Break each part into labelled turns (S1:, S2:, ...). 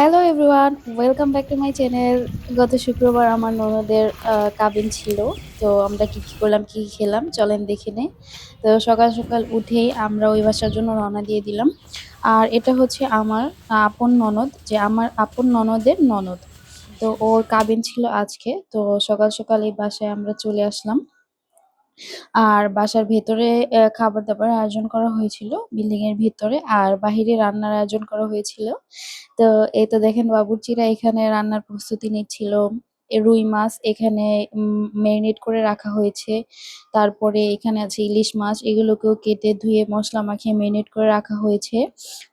S1: Hello everyone welcome back to my channel গত শুক্রবার আমার ননদের কাবিন ছিল, তো আমরা কি কি করলাম, কি খেলাম, চলেন দেখে নে তো সকাল সকাল উঠেই আমরা ওই বাসার জন্য রওনা দিয়ে দিলাম। আর এটা হচ্ছে আমার আপন ননদ, যে আমার আপন ননদের ননদ। তো ওর কাবিন ছিল আজকে, তো সকাল সকাল এই বাসায় আমরা চলে আসলাম। আর বাসার ভেতরে খাবার দাবার আয়োজন করা হয়েছিল বিল্ডিং এর ভেতরে, আর বাহিরে রান্নার আয়োজন করা হয়েছিল। তো এই তো দেখেন বাবুর্চিরা এখানে রান্নার প্রস্তুতি নিচ্ছিল। রুই মাছ এখানে ম্যারিনেট করে রাখা হয়েছে। তারপরে এখানে আছে ইলিশ মাছ, এগুলোকেও কেটে ধুয়ে মশলা মাখিয়ে ম্যারিনেট করে রাখা হয়েছে।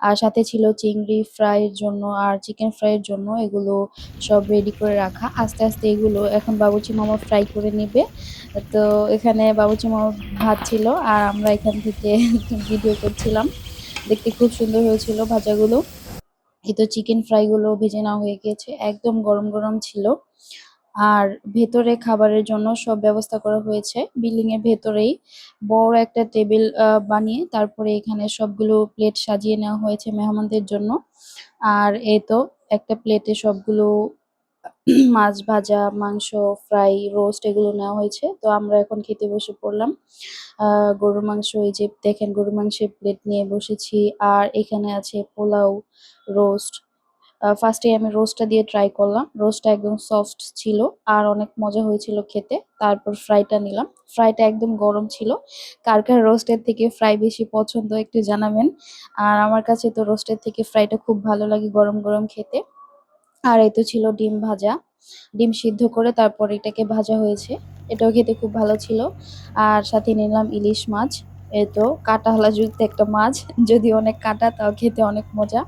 S1: আর সাথে ছিল চিংড়ি ফ্রাইয়ের জন্য আর চিকেন ফ্রাইয়ের জন্য এগুলো সব রেডি করে রাখা। আস্তে আস্তে এগুলো, এখন বাবুচি মামা ফ্রাই করে নেবে। তো এখানে বাবুচি মামা ভাত ছিল আর আমরা এখান থেকে ভিডিও করছিলাম। দেখতে খুব সুন্দর হয়েছিল ভাজাগুলো। এই তো চিকেন ফ্রাই গুলো ভেজে নেওয়া হয়ে গিয়েছে একদম গরম গরম ছিল। আর ভেতরে খাবারের জন্য সব ব্যবস্থা করা হয়েছে। বিল্ডিং এর ভেতরেই বড় একটা টেবিল বানিয়ে তারপরে এখানে সবগুলো প্লেট সাজিয়ে নেওয়া হয়েছে মেহমানদের জন্য। আর এই তো একটা প্লেটে সবগুলো, মাছ ভাজা, মাংস, ফ্রাই, রোস্ট এগুলো নেওয়া হয়েছে। তো আমরা এখন খেতে বসে পড়লাম। গরুর মাংস, এই যে দেখেন গরুর মাংসের প্লেট নিয়ে বসেছি। আর এখানে আছে পোলাও, রোস্ট ফার্স্টে আমি রোস্টটা দিয়ে ট্রাই করলাম। রোস্টটা একদম সফট ছিল, আর অনেক মজা হয়েছিল খেতে। তারপর ফ্রাইটা নিলাম। ফ্রাইটা একদম গরম ছিল। কার কার রোস্টের থেকে ফ্রাই বেশি পছন্দ একটু জানাবেন। আর আমার কাছে তো রোস্টের থেকে ফ্রাইটা খুব ভালো লাগে গরম গরম খেতে। আর এই তো ছিল ডিম ভাজা। ডিম সিদ্ধ করে তারপর এটাকে ভাজা হয়েছে। এটাও খেতে খুব ভালো ছিল। আর সাথে নিলাম ইলিশ মাছ। এই তো কাঁটাওয়ালা যুক্ত একটা মাছ, যদি অনেক কাটা, তাও খেতে অনেক মজা।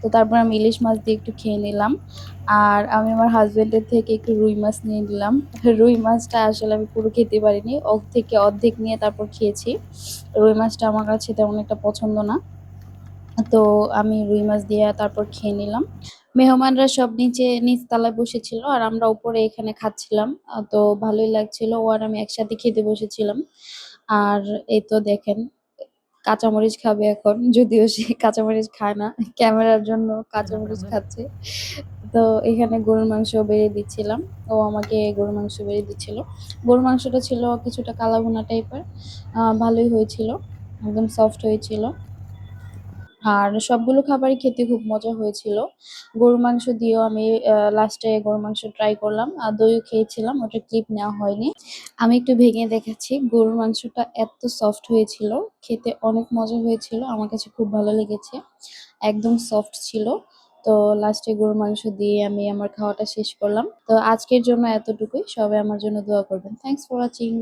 S1: তো তারপর আমি ইলিশ মাছ দিয়ে একটু খেয়ে নিলাম। আর আমি আমার হাজবেন্ডের থেকে একটু রুই মাছ নিয়ে নিলাম। রুই মাছটা আসলে আমি পুরো খেতে পারিনি অর্ধ থেকে অর্ধেক নিয়ে তারপর খেয়েছি। রুই মাছটা আমার কাছে তেমন একটা পছন্দ না। তো আমি রুই মাছ দিয়ে তারপর খেয়ে নিলাম। মেহমানরা সব নিচে, নিচতলায় বসেছিল আর আমরা উপরে এখানে খাচ্ছিলাম। তো ভালোই লাগছিল, ও আর আমি একসাথে খেতে বসেছিলাম। আর এই তো দেখেন, কাঁচামরিচ খাবে এখন, যদিও সে কাঁচামরিচ খায় না, ক্যামেরার জন্য কাঁচামরিচ খাচ্ছে। তো এখানে গরুর মাংস বেড়ে দিচ্ছিলাম, ও আমাকে গরুর মাংস বেড়ে দিচ্ছিল। গরুর মাংসটা ছিল কিছুটা কালাভুনা টাইপের ভালোই হয়েছিল, একদম সফট হয়েছিল। আর সবগুলো খাবারই খেতে খুব মজা হয়েছিল। গরুর মাংস দিয়েও আমি লাস্টে গরুর মাংস ট্রাই করলাম। আর দইও খেয়েছিলাম, ওটা ক্লিপ নেওয়া হয়নি। আমি একটু ভেঙে দেখাচ্ছি, গরুর মাংসটা এত সফট হয়েছিল, খেতে অনেক মজা হয়েছিল, আমার কাছে খুব ভালো লেগেছে। একদম সফট ছিল। তো লাস্টে গরুর মাংস দিয়ে আমি আমার খাওয়াটা শেষ করলাম। তো আজকের জন্য এতটুকুই। সবাই আমার জন্য দোয়া করবেন। Thanks for watching